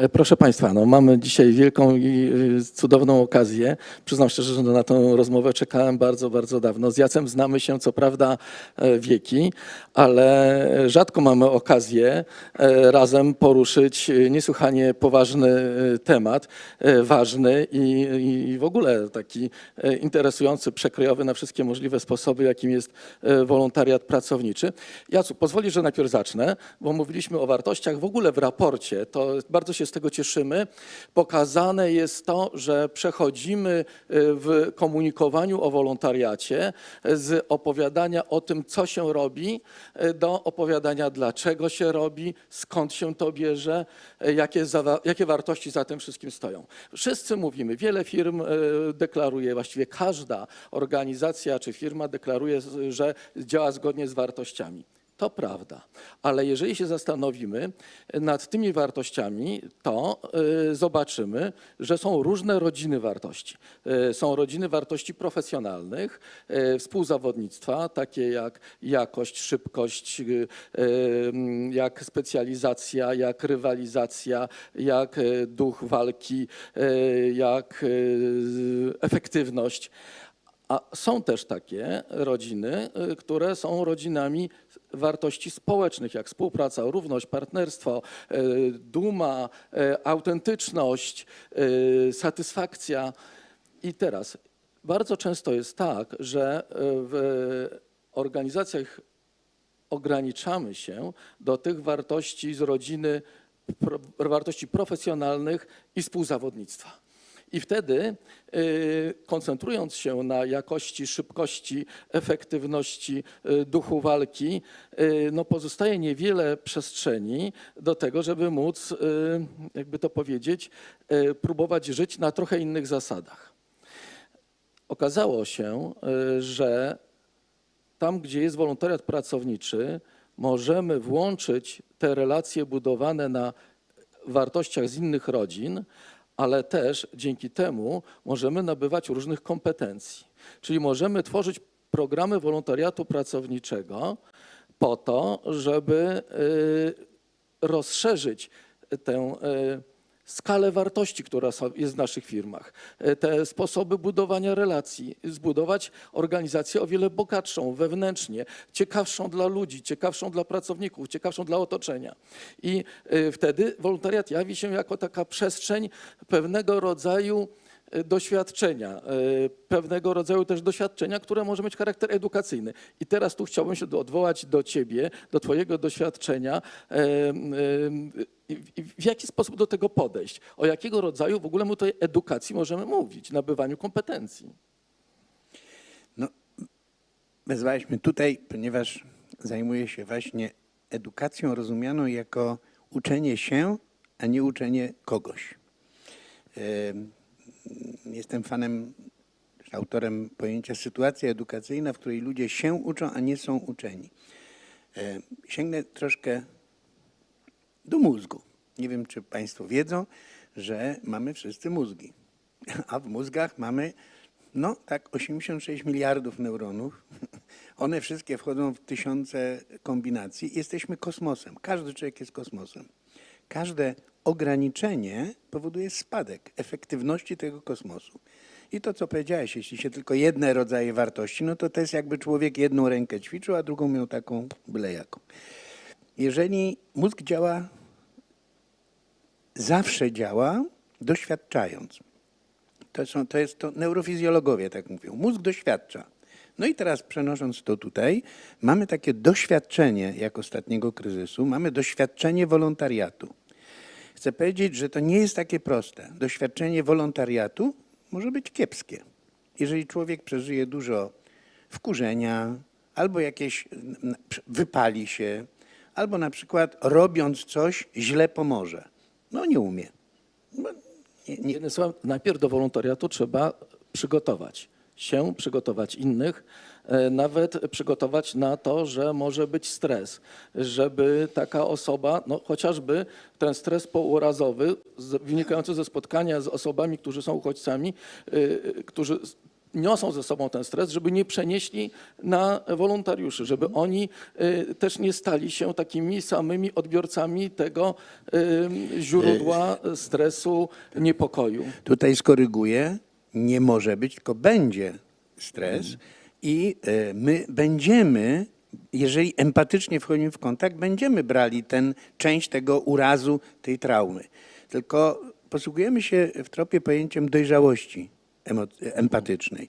E, Proszę Państwa, no mamy dzisiaj wielką i cudowną okazję. Przyznam szczerze, że na tę rozmowę czekałem bardzo, bardzo dawno. Z Jacem znamy się co prawda e, wieki, ale rzadko mamy okazję e, razem poruszyć niesłychanie poważny temat, ważny i, i w ogóle taki interesujący, przekrojowy na wszystkie możliwe sposoby, jakim jest wolontariat pracowniczy. Jacu, pozwolisz, że najpierw zacznę, bo mówiliśmy o wartościach w ogóle w raporcie. To bardzo się z tego cieszymy. Pokazane jest to, że przechodzimy e, w komunikowaniu o wolontariacie e, z opowiadania o tym, co się robi, e, do opowiadania, dlaczego się robi, skąd się to bierze, jakie, jakie wartości za tym wszystkim stoją. Wszyscy mówimy, wiele firm deklaruje, właściwie każda organizacja czy firma deklaruje, że działa zgodnie z wartościami. To prawda, ale jeżeli się zastanowimy nad tymi wartościami, to y, zobaczymy, że są różne rodziny wartości. Y, Są rodziny wartości profesjonalnych, y, współzawodnictwa, takie jak jakość, szybkość, mm, jak specjalizacja, jak rywalizacja, jak duch walki, jak efektywność. A są też takie rodziny, które są rodzinami wartości społecznych, jak współpraca, równość, partnerstwo, y, duma, y, autentyczność, y, satysfakcja. I teraz bardzo często jest tak, że w organizacjach ograniczamy się do tych wartości z rodziny, wartości profesjonalnych i współzawodnictwa. I wtedy, y, koncentrując się na jakości, szybkości, efektywności, y, duchu walki, y, no pozostaje niewiele przestrzeni do tego, żeby móc, jakby to powiedzieć, próbować żyć na trochę innych zasadach. Okazało się, że tam, gdzie jest wolontariat pracowniczy, możemy włączyć te relacje budowane na wartościach z innych rodzin, ale też dzięki temu możemy nabywać różnych kompetencji. Czyli możemy tworzyć programy wolontariatu pracowniczego po to, żeby y, rozszerzyć tę y, skalę wartości, która jest w naszych firmach, y, te sposoby budowania relacji, zbudować organizację o wiele bogatszą wewnętrznie, ciekawszą dla ludzi, ciekawszą dla pracowników, ciekawszą dla otoczenia. I y, wtedy wolontariat jawi się jako taka przestrzeń pewnego rodzaju doświadczenia, y, pewnego rodzaju też doświadczenia, które może mieć charakter edukacyjny. I teraz tu chciałbym się odwołać do ciebie, do twojego doświadczenia. i w- jaki sposób do tego podejść? O jakiego rodzaju w ogóle my tutaj edukacji możemy mówić, nabywaniu kompetencji? No, wezwałeś mnie tutaj, ponieważ zajmuję się właśnie edukacją rozumianą jako uczenie się, a nie uczenie kogoś. Em, Jestem fanem, autorem pojęcia sytuacja edukacyjna, w której ludzie się uczą, a nie są uczeni. Em, Sięgnę troszkę do mózgu. Nie wiem, czy Państwo wiedzą, że mamy wszyscy mózgi. A w mózgach mamy, no tak, 86 miliardów neuronów. One wszystkie wchodzą w tysiące kombinacji. Jesteśmy kosmosem. Każdy człowiek jest kosmosem. Każde ograniczenie powoduje spadek efektywności tego kosmosu. I to, co powiedziałeś, jeśli się tylko jedne rodzaje wartości, no to to jest jakby człowiek jedną rękę ćwiczył, a drugą miał taką byle jaką. Jeżeli mózg działa, zawsze działa, doświadczając. To, są, to jest to neurofizjologowie tak mówią. Mózg doświadcza. No i teraz przenosząc to tutaj, mamy takie doświadczenie jak ostatniego kryzysu, mamy doświadczenie wolontariatu. Chcę powiedzieć, że to nie jest takie proste. Doświadczenie wolontariatu może być kiepskie. Jeżeli człowiek przeżyje dużo wkurzenia, albo jakieś n- wypali się, albo na przykład robiąc coś źle pomoże. No nie umie. No, nie, nie, najpierw do wolontariatu trzeba przygotować się, przygotować innych, e, nawet przygotować na to, że może być stres, żeby taka osoba, no chociażby ten stres pourazowy wynikający ze spotkania z osobami, którzy są uchodźcami, y, którzy niosą ze sobą ten stres, żeby nie przenieśli na wolontariuszy, żeby oni też nie stali się takimi samymi odbiorcami tego źródła stresu, niepokoju. Tutaj skoryguję, nie może być, tylko będzie stres i e, my będziemy, jeżeli empatycznie wchodzimy w kontakt, będziemy brali ten część tego urazu, tej traumy. Tylko posługujemy się w tropie pojęciem dojrzałości empatycznej.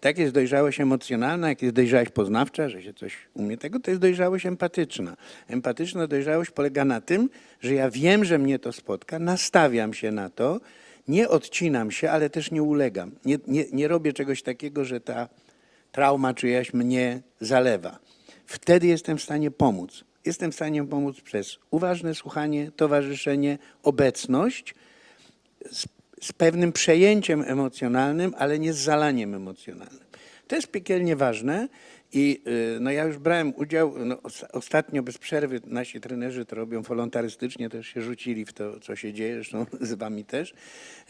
Tak jest dojrzałość emocjonalna, jak jest dojrzałość poznawcza, że się coś umie tego, to jest dojrzałość empatyczna. Empatyczna dojrzałość polega na tym, że ja wiem, że mnie to spotka, nastawiam się na to, nie odcinam się, ale też nie ulegam. Nie, nie, nie robię czegoś takiego, że ta trauma czyjaś mnie zalewa. Wtedy jestem w stanie pomóc. Jestem w stanie pomóc przez uważne słuchanie, towarzyszenie, obecność z, z pewnym przejęciem emocjonalnym, ale nie z zalaniem emocjonalnym. To jest piekielnie ważne i y, no ja już brałem udział, no, os- ostatnio bez przerwy nasi trenerzy to robią wolontarystycznie, też się rzucili w to, co się dzieje, zresztą z wami też.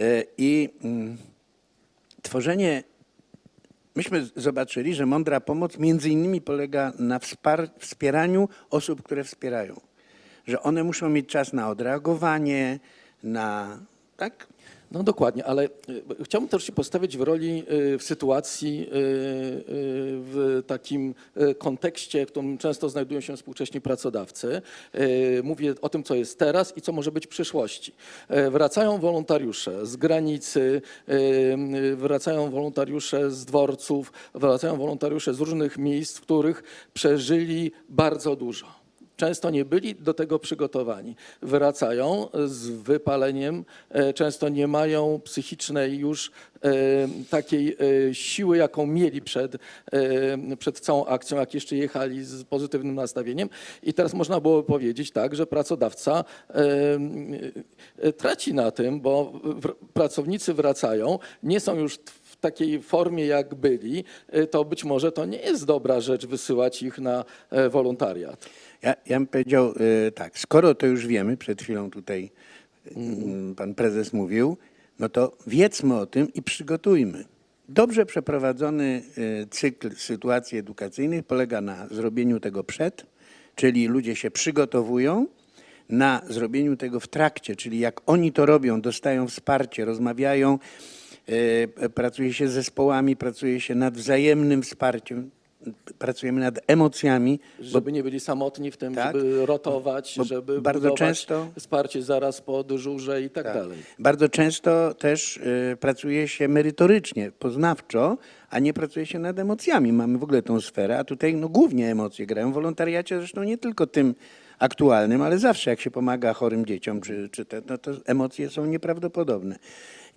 Y, I mm, tworzenie Myśmy zobaczyli, że mądra pomoc między innymi polega na wspieraniu osób, które wspierają. Że one muszą mieć czas na odreagowanie, na. Tak? No dokładnie, ale y, chciałbym też się postawić w roli, y, w sytuacji, y, w takim kontekście, w którym często znajdują się współcześni pracodawcy. Mówię o tym, co jest teraz i co może być w przyszłości. Wracają wolontariusze z granicy, wracają wolontariusze z dworców, wracają wolontariusze z różnych miejsc, w których przeżyli bardzo dużo często nie byli do tego przygotowani. Wracają z wypaleniem, e, często nie mają psychicznej już e, takiej e, siły, jaką mieli przed, przed całą akcją, jak jeszcze jechali z pozytywnym nastawieniem. I teraz można było powiedzieć tak, że pracodawca traci na tym, bo pracownicy wracają, nie są już takiej formie, jak byli, to być może to nie jest dobra rzecz wysyłać ich na wolontariat. Ja, ja bym powiedział y, tak, skoro to już wiemy, przed chwilą tutaj y, pan prezes mówił, no to wiedzmy o tym i przygotujmy. Dobrze przeprowadzony y, cykl sytuacji edukacyjnych polega na zrobieniu tego przed, czyli ludzie się przygotowują, na zrobieniu tego w trakcie, czyli jak oni to robią, dostają wsparcie, rozmawiają, pracuje się z zespołami, pracuje się nad wzajemnym wsparciem, pracujemy nad emocjami, bo Żeby nie byli samotni w tym, Tak. żeby rotować, Bo żeby bardzo często- wsparcie zaraz po dyżurze i tak, dalej. Bardzo często też y, pracuje się merytorycznie, poznawczo, a nie pracuje się nad emocjami. Mamy w ogóle tą sferę, a tutaj no, głównie emocje grają. W wolontariacie zresztą nie tylko tym aktualnym, ale zawsze jak się pomaga chorym dzieciom, czy, czy te, no, to emocje są nieprawdopodobne.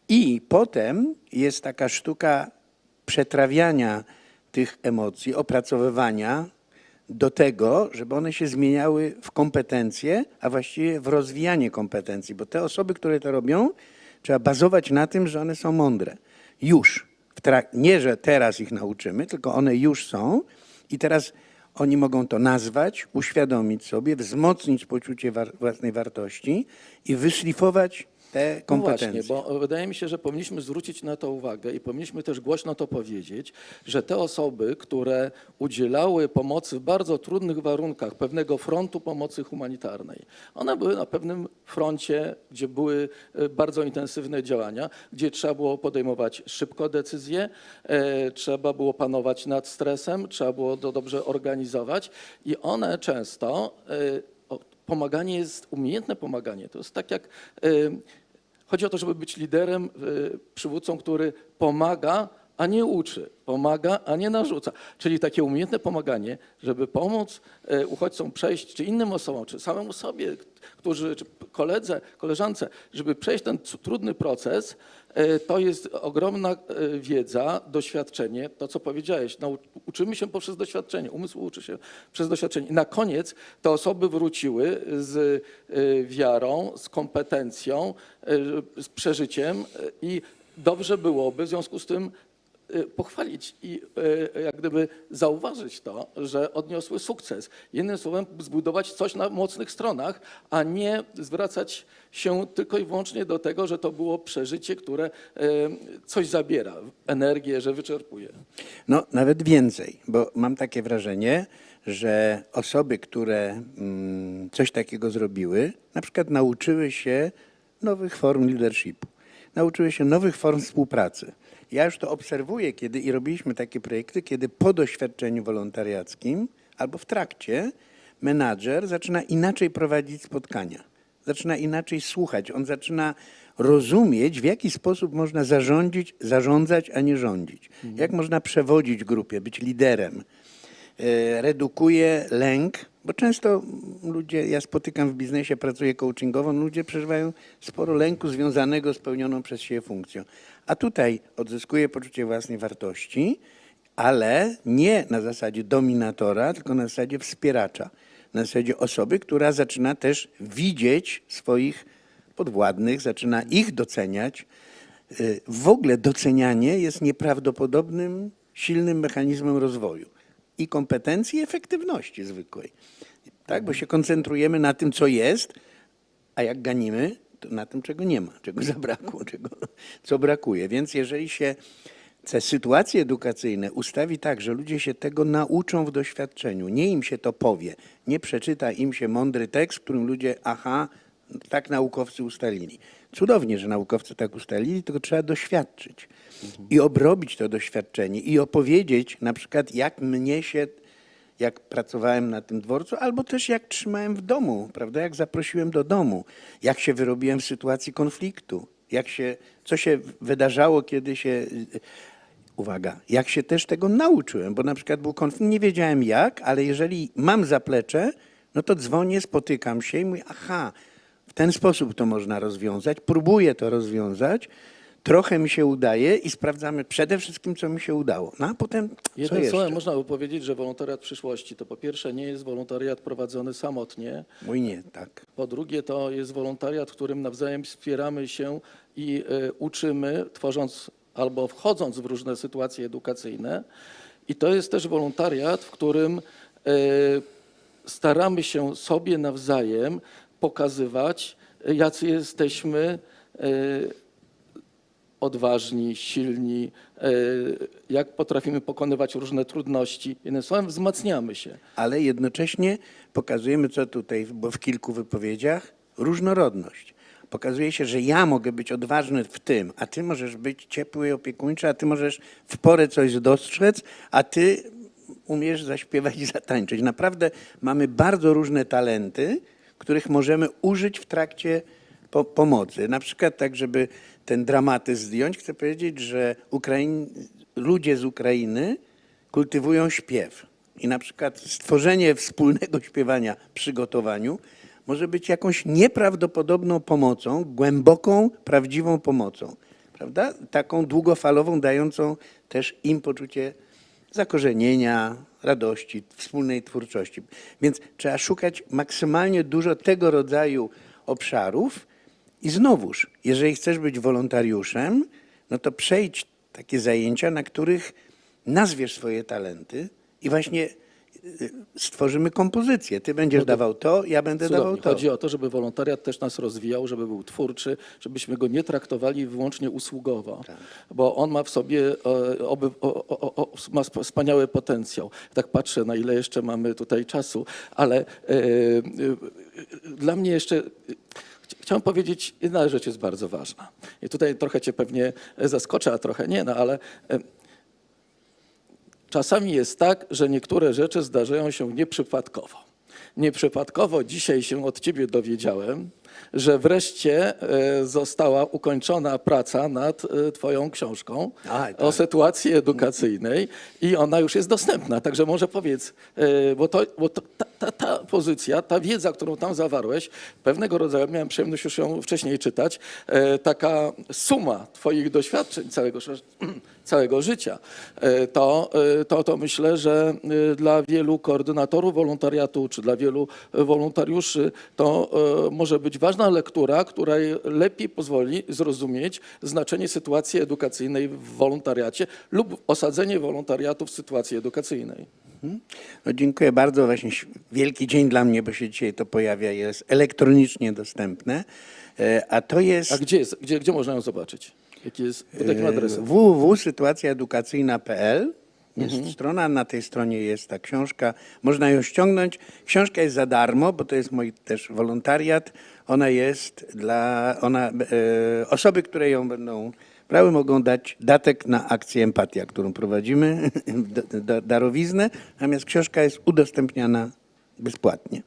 I potem jest taka sztuka przetrawiania tych emocji, opracowywania do tego, żeby one się zmieniały w kompetencje, a właściwie w rozwijanie kompetencji, bo te osoby, które to robią, trzeba bazować na tym, że one są mądre. Już. Nie, że teraz ich nauczymy, tylko one już są i teraz oni mogą to nazwać, uświadomić sobie, wzmocnić poczucie własnej wartości i wyszlifować te No kompetencje. właśnie, bo wydaje mi się, że powinniśmy zwrócić na to uwagę i powinniśmy też głośno to powiedzieć, że te osoby, które udzielały pomocy w bardzo trudnych warunkach pewnego frontu pomocy humanitarnej, one były na pewnym froncie, gdzie były e, bardzo intensywne działania, gdzie trzeba było podejmować szybko decyzje, e, trzeba było panować nad stresem, trzeba było to dobrze organizować i one często e, pomaganie jest, umiejętne pomaganie, to jest tak jak e, Chodzi o to, żeby być liderem, y, przywódcą, który pomaga, a nie uczy, pomaga, a nie narzuca. Czyli takie umiejętne pomaganie, żeby pomóc y, uchodźcom przejść, czy innym osobom, czy samemu sobie, którzy, czy koledze, koleżance, żeby przejść ten trudny proces, y, to jest ogromna y, wiedza, doświadczenie, to co powiedziałeś, uczymy się poprzez doświadczenie, umysł uczy się przez doświadczenie. I na koniec te osoby wróciły z wiarą, z kompetencją, z przeżyciem i dobrze byłoby w związku z tym pochwalić i y, jak gdyby zauważyć to, że odniosły sukces. Jednym słowem, zbudować coś na mocnych stronach, a nie zwracać się tylko i wyłącznie do tego, że to było przeżycie, które y, coś zabiera, energię, że wyczerpuje. No, nawet więcej, bo mam takie wrażenie, że osoby, które mm, coś takiego zrobiły, na przykład nauczyły się nowych form leadershipu, nauczyły się nowych form współpracy. Ja już to obserwuję, kiedy i robiliśmy takie projekty, kiedy po doświadczeniu wolontariackim albo w trakcie menadżer zaczyna inaczej prowadzić spotkania, zaczyna inaczej słuchać, on zaczyna rozumieć, w jaki sposób można zarządzić, zarządzać, a nie rządzić. Jak można przewodzić grupie, być liderem. E, Redukuje lęk, bo często ludzie, ja spotykam w biznesie, pracuję coachingowo, ludzie przeżywają sporo lęku związanego z pełnioną przez siebie funkcją. A tutaj odzyskuje poczucie własnej wartości, ale nie na zasadzie dominatora, tylko na zasadzie wspieracza. Na zasadzie osoby, która zaczyna też widzieć swoich podwładnych, zaczyna ich doceniać. Y, W ogóle docenianie jest nieprawdopodobnym, silnym mechanizmem rozwoju i kompetencji, i efektywności zwykłej. Tak, bo się koncentrujemy na tym, co jest, a jak ganimy, na tym, czego nie ma, czego zabrakło, czego, co brakuje. Więc jeżeli się te sytuacje edukacyjne ustawi tak, że ludzie się tego nauczą w doświadczeniu, nie im się to powie, nie przeczyta im się mądry tekst, w którym ludzie, aha, tak naukowcy ustalili. Cudownie, że naukowcy tak ustalili, tylko trzeba doświadczyć i obrobić to doświadczenie i opowiedzieć na przykład, jak mnie się jak pracowałem na tym dworcu, albo też jak trzymałem w domu, prawda? Jak zaprosiłem do domu, jak się wyrobiłem w sytuacji konfliktu, jak się, co się wydarzało, kiedy się. Uwaga, jak się też tego nauczyłem, bo na przykład był konflikt, nie wiedziałem jak, ale jeżeli mam zaplecze, no to dzwonię, spotykam się i mówię, aha, w ten sposób to można rozwiązać, próbuję to rozwiązać, trochę mi się udaje i sprawdzamy przede wszystkim, co mi się udało. No a potem Jednym słowem można by powiedzieć, że wolontariat przyszłości to po pierwsze nie jest wolontariat prowadzony samotnie, Mój nie, tak. Po drugie, to jest wolontariat, w którym nawzajem wspieramy się i e, uczymy, tworząc albo wchodząc w różne sytuacje edukacyjne. I to jest też wolontariat, w którym e, staramy się sobie nawzajem pokazywać, e, jacy jesteśmy odważni, silni, e, jak potrafimy pokonywać różne trudności. Jednym słowem, wzmacniamy się. ale jednocześnie pokazujemy, co tutaj, bo w kilku wypowiedziach, różnorodność. Pokazuje się, że ja mogę być odważny w tym, a ty możesz być ciepły i opiekuńczy, a ty możesz w porę coś dostrzec, a ty umiesz zaśpiewać i zatańczyć. Naprawdę mamy bardzo różne talenty, których możemy użyć w trakcie po pomocy. Na przykład tak, żeby ten dramatyzm zdjąć, chcę powiedzieć, że ludzie z Ukrainy kultywują śpiew. I na przykład stworzenie wspólnego śpiewania przy gotowaniu może być jakąś nieprawdopodobną pomocą, głęboką, prawdziwą pomocą. Prawda? Taką długofalową, dającą też im poczucie zakorzenienia, radości, wspólnej twórczości. Więc trzeba szukać maksymalnie dużo tego rodzaju obszarów. I znowuż, jeżeli chcesz być wolontariuszem, no to przejdź takie zajęcia, na których nazwiesz swoje talenty i właśnie y, stworzymy kompozycję. Ty będziesz dawał to, ja będę dawał Cudownie. to. Chodzi o to, żeby wolontariat też nas rozwijał, żeby był twórczy, żebyśmy go nie traktowali wyłącznie usługowo, Tak. bo on ma w sobie e, oby, o, o, o, ma sp- wspaniały potencjał. Tak patrzę, na ile jeszcze mamy tutaj czasu, ale e, e, dla mnie jeszcze... e, chci- Chciałem powiedzieć, jedna rzecz jest bardzo ważna. I tutaj trochę cię pewnie zaskoczę, a trochę nie, no ale e, Czasami jest tak, że niektóre rzeczy zdarzają się nieprzypadkowo. Nieprzypadkowo dzisiaj się od ciebie dowiedziałem, że wreszcie e, została ukończona praca nad e, twoją książką tak. o sytuacji edukacyjnej i ona już jest dostępna. Także może powiedz, e, bo, to, bo to, ta, ta, ta pozycja, ta wiedza, którą tam zawarłeś, pewnego rodzaju, miałem przyjemność już ją wcześniej czytać, taka suma twoich doświadczeń całego, całego życia, e, to, e, to, to myślę, że e, dla wielu koordynatorów wolontariatu czy dla wielu wolontariuszy to może być ważna lektura, która lepiej pozwoli zrozumieć znaczenie sytuacji edukacyjnej w wolontariacie lub osadzenie wolontariatu w sytuacji edukacyjnej. No, dziękuję bardzo. Właśnie wielki dzień dla mnie, bo się dzisiaj to pojawia, jest elektronicznie dostępne. A to jest A gdzie, jest, gdzie, gdzie można ją zobaczyć? Jaki jest pod jakim adresem? www.sytuacjaedukacyjna.pl jest strona, na tej stronie jest ta książka, można ją ściągnąć. Książka jest za darmo, bo to jest mój też wolontariat. Ona jest dla, ona, e, osoby, które ją będą brały, mogą dać datek na akcję Empatia, którą prowadzimy, da- da- darowiznę, natomiast książka jest udostępniana bezpłatnie.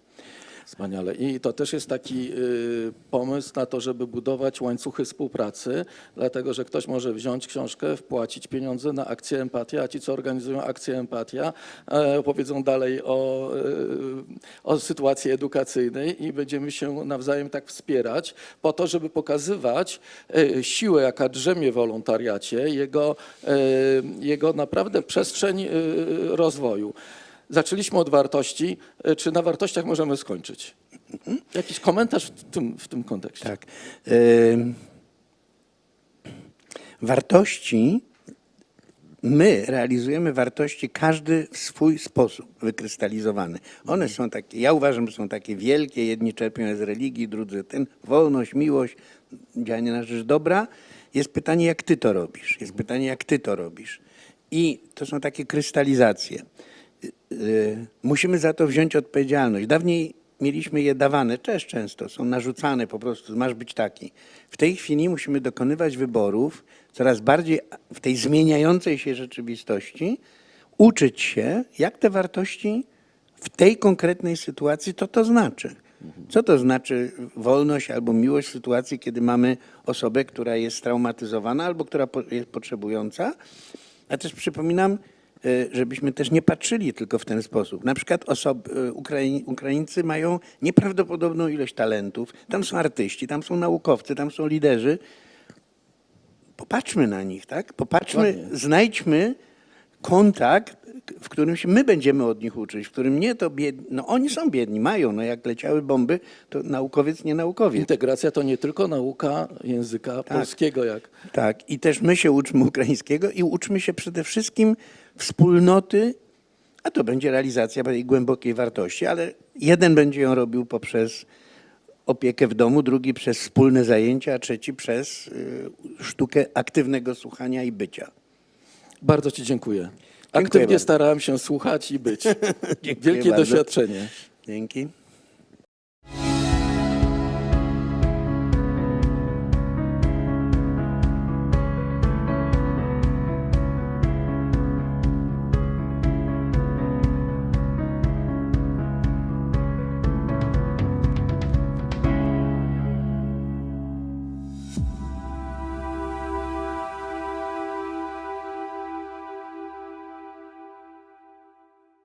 Wspaniale. I to też jest taki y, pomysł na to, żeby budować łańcuchy współpracy, dlatego że ktoś może wziąć książkę, wpłacić pieniądze na akcję Empatia, a ci, co organizują akcję Empatia, e, opowiedzą dalej o, y, o sytuacji edukacyjnej i będziemy się nawzajem tak wspierać po to, żeby pokazywać y, siłę, jaka drzemie w wolontariacie, jego, jego naprawdę przestrzeń rozwoju. Zaczęliśmy od wartości. E, Czy na wartościach możemy skończyć? Jakiś komentarz w tym, w tym kontekście? Tak. Wartości, my realizujemy wartości każdy w swój sposób wykrystalizowany. One są takie, ja uważam, że są takie wielkie, jedni czerpią je z religii, drudzy ten, wolność, miłość, działanie na rzecz dobra. Jest pytanie, jak ty to robisz. Jest pytanie, jak ty to robisz. I to są takie krystalizacje. Y, musimy za to wziąć odpowiedzialność. Dawniej mieliśmy je dawane, też często, są narzucane po prostu, masz być taki. W tej chwili musimy dokonywać wyborów coraz bardziej w tej zmieniającej się rzeczywistości, uczyć się, jak te wartości w tej konkretnej sytuacji, to to znaczy. Co to znaczy wolność albo miłość w sytuacji, kiedy mamy osobę, która jest straumatyzowana albo która jest potrzebująca? A też przypominam, żebyśmy też nie patrzyli tylko w ten sposób. Na przykład osoby, y, Ukrai- Ukraińcy mają nieprawdopodobną ilość talentów. Tam są artyści, tam są naukowcy, tam są liderzy. Popatrzmy na nich, tak? Popatrzmy, Dokładnie. znajdźmy kontakt, w którym się my będziemy od nich uczyć, w którym nie to biedni, no oni są biedni, mają, no jak leciały bomby, to naukowiec, nie naukowiec. Integracja to nie tylko nauka języka polskiego, jak Tak, i też my się uczmy ukraińskiego i uczmy się przede wszystkim wspólnoty, a to będzie realizacja tej głębokiej wartości, ale jeden będzie ją robił poprzez opiekę w domu, drugi przez wspólne zajęcia, a trzeci przez y, sztukę aktywnego słuchania i bycia. Bardzo Ci dziękuję. Aktywnie bardzo. starałem się słuchać i być. Dziękuję Wielkie bardzo. doświadczenie. Dzięki.